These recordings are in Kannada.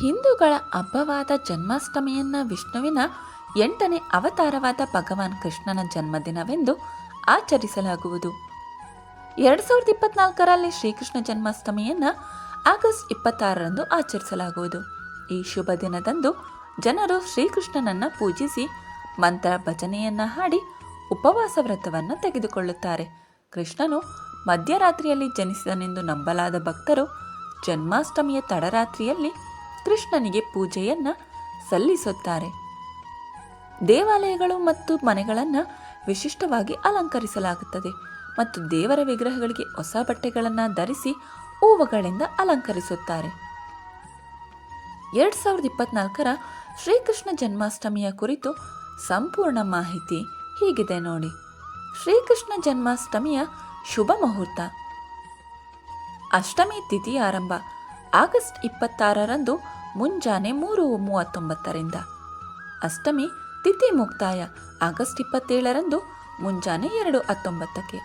ಹಿಂದೂಗಳ ಹಬ್ಬವಾದ ಜನ್ಮಾಷ್ಟಮಿಯನ್ನ ವಿಷ್ಣುವಿನ ಎಂಟನೇ ಅವತಾರವಾದ ಭಗವಾನ್ ಕೃಷ್ಣನ ಜನ್ಮದಿನವೆಂದು ಆಚರಿಸಲಾಗುವುದು. ಎರಡು ಸಾವಿರದ ಇಪ್ಪತ್ನಾಲ್ಕರಲ್ಲಿ ಶ್ರೀಕೃಷ್ಣ ಜನ್ಮಾಷ್ಟಮಿಯನ್ನು ಆಗಸ್ಟ್ ಇಪ್ಪತ್ತಾರರಂದು ಆಚರಿಸಲಾಗುವುದು. ಈ ಶುಭ ದಿನದಂದು ಜನರು ಶ್ರೀಕೃಷ್ಣನನ್ನು ಪೂಜಿಸಿ ಮಂತ್ರ ಭಜನೆಯನ್ನು ಹಾಡಿ ಉಪವಾಸ ವ್ರತವನ್ನು ತೆಗೆದುಕೊಳ್ಳುತ್ತಾರೆ. ಕೃಷ್ಣನು ಮಧ್ಯರಾತ್ರಿಯಲ್ಲಿ ಜನಿಸಿದನೆಂದು ನಂಬಲಾದ ಭಕ್ತರು ಜನ್ಮಾಷ್ಟಮಿಯ ತಡರಾತ್ರಿಯಲ್ಲಿ ಕೃಷ್ಣನಿಗೆ ಪೂಜೆಯನ್ನ ಸಲ್ಲಿಸುತ್ತಾರೆ. ದೇವಾಲಯಗಳು ಮತ್ತು ಮನೆಗಳನ್ನು ವಿಶಿಷ್ಟವಾಗಿ ಅಲಂಕರಿಸಲಾಗುತ್ತದೆ ಮತ್ತು ದೇವರ ವಿಗ್ರಹಗಳಿಗೆ ಹೊಸ ಬಟ್ಟೆಗಳನ್ನು ಧರಿಸಿ ಹೂವುಗಳಿಂದ ಅಲಂಕರಿಸುತ್ತಾರೆ. ಎರಡು ಸಾವಿರದ ಇಪ್ಪತ್ನಾಲ್ಕರ ಶ್ರೀಕೃಷ್ಣ ಜನ್ಮಾಷ್ಟಮಿಯ ಕುರಿತು ಸಂಪೂರ್ಣ ಮಾಹಿತಿ ಹೀಗಿದೆ ನೋಡಿ. ಶ್ರೀಕೃಷ್ಣ ಜನ್ಮಾಷ್ಟಮಿಯ ಶುಭ ಮುಹೂರ್ತ. ಅಷ್ಟಮಿ ತಿಥಿ ಆರಂಭ ಆಗಸ್ಟ್ ಇಪ್ಪತ್ತಾರರಂದು ಮುಂಜಾನೆ ಮೂರು ಮೂವತ್ತೊಂಬತ್ತರಿಂದ. ಅಷ್ಟಮಿ, ತಿಥಿ ಮುಕ್ತಾಯ, ಆಗಸ್ಟ್ ಇಪ್ಪತ್ತೇಳರಂದು ಮುಂಜಾನೆ ಎರಡು ಹತ್ತೊಂಬತ್ತಕ್ಕೆ.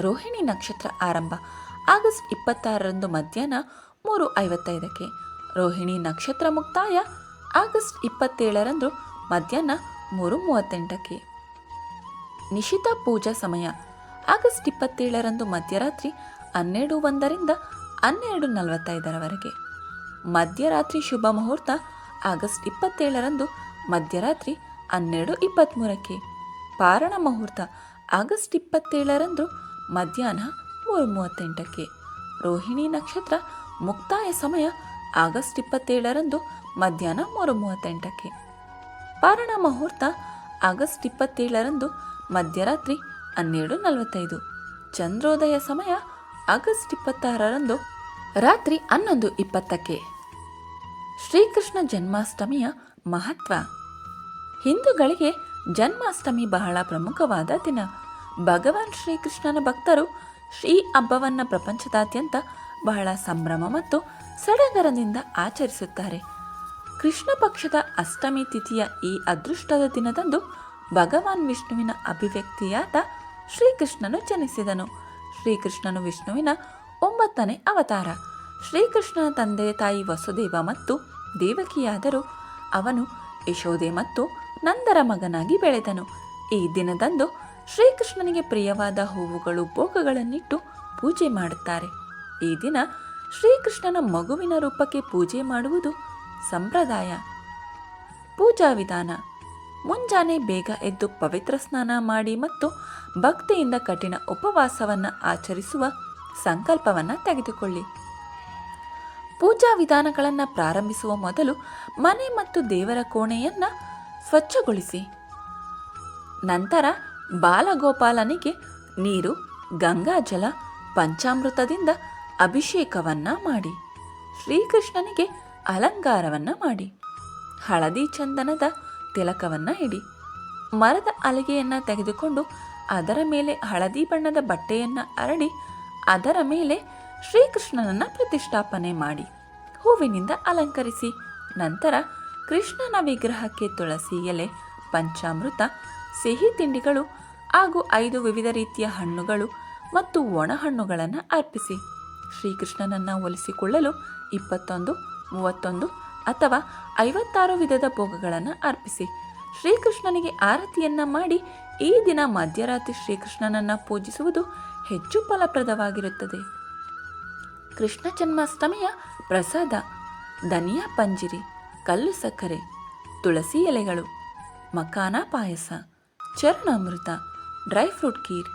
ರೋಹಿಣಿ ನಕ್ಷತ್ರ ಆರಂಭ, ಆಗಸ್ಟ್ ಇಪ್ಪತ್ತಾರರಂದು ಮಧ್ಯಾಹ್ನ ಮೂರು ಐವತ್ತೈದಕ್ಕೆ. ರೋಹಿಣಿ ನಕ್ಷತ್ರ ಮುಕ್ತಾಯ, ಆಗಸ್ಟ್ ಇಪ್ಪತ್ತೇಳರಂದು ಮಧ್ಯಾಹ್ನ ಮೂರು ಮೂವತ್ತೆಂಟಕ್ಕೆ. ನಿಶಿತ ಪೂಜಾ ಸಮಯ, ಆಗಸ್ಟ್ ಇಪ್ಪತ್ತೇಳರಂದು ಮಧ್ಯರಾತ್ರಿ ಹನ್ನೆರಡು ಒಂದರಿಂದ ಹನ್ನೆರಡು ನಲವತ್ತೈದರವರೆಗೆ. ಮಧ್ಯರಾತ್ರಿ ಶುಭ ಮುಹೂರ್ತ ಆಗಸ್ಟ್ ಇಪ್ಪತ್ತೇಳರಂದು ಮಧ್ಯರಾತ್ರಿ ಹನ್ನೆರಡು ಇಪ್ಪತ್ತ್ಮೂರಕ್ಕೆ ಪಾರಣ ಮುಹೂರ್ತ ಆಗಸ್ಟ್ ಇಪ್ಪತ್ತೇಳರಂದು ಮಧ್ಯಾಹ್ನ ಮೂರು ಮೂವತ್ತೆಂಟಕ್ಕೆ ರೋಹಿಣಿ ನಕ್ಷತ್ರ ಮುಕ್ತಾಯ ಸಮಯ ಆಗಸ್ಟ್ ಇಪ್ಪತ್ತೇಳರಂದು ಮಧ್ಯಾಹ್ನ ಮೂರು ಮೂವತ್ತೆಂಟಕ್ಕೆ ಪಾರಣ ಮುಹೂರ್ತ ಆಗಸ್ಟ್ ಇಪ್ಪತ್ತೇಳರಂದು ಮಧ್ಯರಾತ್ರಿ ಹನ್ನೆರಡು ನಲವತ್ತೈದು. ಚಂದ್ರೋದಯ ಸಮಯ ಆಗಸ್ಟ್ ಇಪ್ಪತ್ತಾರರಂದು ರಾತ್ರಿ ಹನ್ನೊಂದು ಇಪ್ಪತ್ತಕ್ಕೆ. ಶ್ರೀಕೃಷ್ಣ ಜನ್ಮಾಷ್ಟಮಿಯ ಮಹತ್ವ. ಹಿಂದೂಗಳಿಗೆ ಜನ್ಮಾಷ್ಟಮಿ ಬಹಳ ಪ್ರಮುಖವಾದ ದಿನ. ಭಗವಾನ್ ಶ್ರೀಕೃಷ್ಣನ ಭಕ್ತರು ಶ್ರೀ ಹಬ್ಬವನ್ನು ಪ್ರಪಂಚದಾದ್ಯಂತ ಬಹಳ ಸಂಭ್ರಮ ಮತ್ತು ಸಡಗರದಿಂದ ಆಚರಿಸುತ್ತಾರೆ. ಕೃಷ್ಣ ಪಕ್ಷದ ಅಷ್ಟಮಿ ತಿಥಿಯ ಈ ಅದೃಷ್ಟದ ದಿನದಂದು ಭಗವಾನ್ ವಿಷ್ಣುವಿನ ಅಭಿವ್ಯಕ್ತಿಯಾದ ಶ್ರೀಕೃಷ್ಣನು ಜನಿಸಿದನು. ಶ್ರೀಕೃಷ್ಣನು ವಿಷ್ಣುವಿನ ಒಂಬತ್ತನೇ ಅವತಾರ. ಶ್ರೀಕೃಷ್ಣನ ತಂದೆ ತಾಯಿ ವಸುದೇವ ಮತ್ತು ದೇವಕಿಯಾದರೂ. ಅವನು ಯಶೋದೆ ಮತ್ತು ನಂದರ ಮಗನಾಗಿ ಬೆಳೆದನು. ಈ ದಿನದಂದು ಶ್ರೀಕೃಷ್ಣನಿಗೆ ಪ್ರಿಯವಾದ ಹೂವುಗಳು, ಭೋಗಗಳನ್ನಿಟ್ಟು ಪೂಜೆ ಮಾಡುತ್ತಾರೆ. ಈ ದಿನ ಶ್ರೀಕೃಷ್ಣನ ಮಗುವಿನ ರೂಪಕ್ಕೆ ಪೂಜೆ ಮಾಡುವುದು ಸಂಪ್ರದಾಯ. ಪೂಜಾ ವಿಧಾನ. ಮುಂಜಾನೆ ಬೇಗ ಎದ್ದು ಪವಿತ್ರ ಸ್ನಾನ ಮಾಡಿ ಮತ್ತು ಭಕ್ತಿಯಿಂದ ಕಠಿಣ ಉಪವಾಸವನ್ನು ಆಚರಿಸುವ ಸಂಕಲ್ಪವನ್ನು ತೆಗೆದುಕೊಳ್ಳಿ. ಪೂಜಾ ವಿಧಾನಗಳನ್ನು ಪ್ರಾರಂಭಿಸುವ ಮೊದಲು ಮನೆ ಮತ್ತು ದೇವರ ಕೋಣೆಯನ್ನು ಸ್ವಚ್ಛಗೊಳಿಸಿ. ನಂತರ ಬಾಲಗೋಪಾಲನಿಗೆ ನೀರು ಗಂಗಾಜಲ ಪಂಚಾಮೃತದಿಂದ ಅಭಿಷೇಕವನ್ನ ಮಾಡಿ. ಶ್ರೀಕೃಷ್ಣನಿಗೆ ಅಲಂಕಾರವನ್ನ ಮಾಡಿ. ಹಳದಿ ಚಂದನದ ತಿಲಕವನ್ನ ಇಡಿ. ಮರದ ಅಲಿಗೆಯನ್ನು ತೆಗೆದುಕೊಂಡು ಅದರ ಮೇಲೆ ಹಳದಿ ಬಣ್ಣದ ಬಟ್ಟೆಯನ್ನು ಅರಡಿ ಅದರ ಮೇಲೆ ಶ್ರೀಕೃಷ್ಣನನ್ನು ಪ್ರತಿಷ್ಠಾಪನೆ ಮಾಡಿ, ಹೂವಿನಿಂದ ಅಲಂಕರಿಸಿ, ನಂತರ ಕೃಷ್ಣನ ವಿಗ್ರಹಕ್ಕೆ ತುಳಸಿ ಎಲೆ, ಪಂಚಾಮೃತ, ಸಿಹಿ ತಿಂಡಿಗಳು ಹಾಗೂ ಐದು ವಿವಿಧ ರೀತಿಯ ಹಣ್ಣುಗಳು ಮತ್ತು ಒಣ ಹಣ್ಣುಗಳನ್ನು ಅರ್ಪಿಸಿ, ಶ್ರೀಕೃಷ್ಣನನ್ನು ಒಲಿಸಿಕೊಳ್ಳಲು ಇಪ್ಪತ್ತೊಂದು, ಮೂವತ್ತೊಂದು ಅಥವಾ ಐವತ್ತಾರು ವಿಧದ ಭೋಗಗಳನ್ನು ಅರ್ಪಿಸಿ, ಶ್ರೀಕೃಷ್ಣನಿಗೆ ಆರತಿಯನ್ನ ಮಾಡಿ ಈ ದಿನ ಮಧ್ಯರಾತ್ರಿ ಶ್ರೀಕೃಷ್ಣನನ್ನು ಪೂಜಿಸುವುದು ಹೆಚ್ಚು ಫಲಪ್ರದವಾಗಿರುತ್ತದೆ. ಕೃಷ್ಣ ಜನ್ಮಾಷ್ಟಮಿಯ ಪ್ರಸಾದ, ಧನಿಯಾ ಪಂಜಿರಿ, ಕಲ್ಲು ಸಕ್ಕರೆ, ತುಳಸಿ ಎಲೆಗಳು, ಮಖಾನ ಪಾಯಸ, ಚರಣಾಮೃತ, ಡ್ರೈ ಫ್ರೂಟ್ ಕೀರ್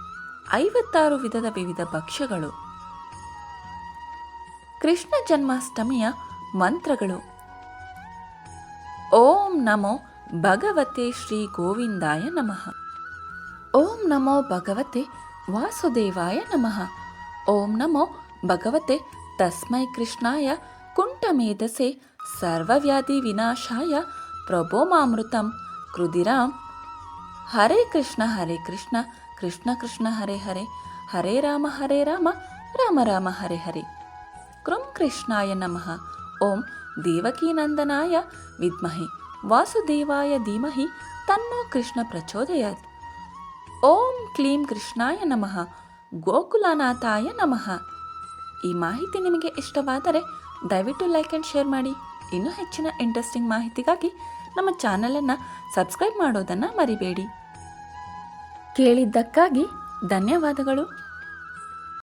ಐವತ್ತಾರು ವಿಧದ ವಿವಿಧ ಭಕ್ಷ್ಯಗಳು. ಕೃಷ್ಣ ಜನ್ಮಾಷ್ಟಮಿಯ ಮಂತ್ರಗಳು. ಓಂ ನಮೋ ಭಗವತೆ ಶ್ರೀ ಗೋವಿಂದಾಯ ನಮಃ. ಓಂ ನಮೋ ಭಗವತೆ ವಾಸುದೇವಾಯ ನಮಃ. ಓಂ ನಮೋ भगवते तस्मै कृष्णाय कुण्ठमेधसे सर्वव्याधिविनाशाय प्रभोमामृतं कृदिरां हरे कृष्ण हरे कृष्ण कृष्ण कृष्ण हरे हरे। हरे राम हरे राम राम राम हरे हरे। कृं कृष्णाय नमः। ॐ देवकीनन्दनाय विद्महे। वासुदेवाय धीमहि तन्नो कृष्णप्रचोदयात् ॐ क्लीं कृष्णाय नमः। गोकुलनाथाय नमः। ಈ ಮಾಹಿತಿ ನಿಮಗೆ ಇಷ್ಟವಾದರೆ ದಯವಿಟ್ಟು ಲೈಕ್ ಆ್ಯಂಡ್ ಶೇರ್ ಮಾಡಿ. ಇನ್ನೂ ಹೆಚ್ಚಿನ ಇಂಟ್ರೆಸ್ಟಿಂಗ್ ಮಾಹಿತಿಗಾಗಿ ನಮ್ಮ ಚಾನಲನ್ನು ಸಬ್ಸ್ಕ್ರೈಬ್ ಮಾಡೋದನ್ನು ಮರಿಬೇಡಿ. ಕೇಳಿದ್ದಕ್ಕಾಗಿ ಧನ್ಯವಾದಗಳು.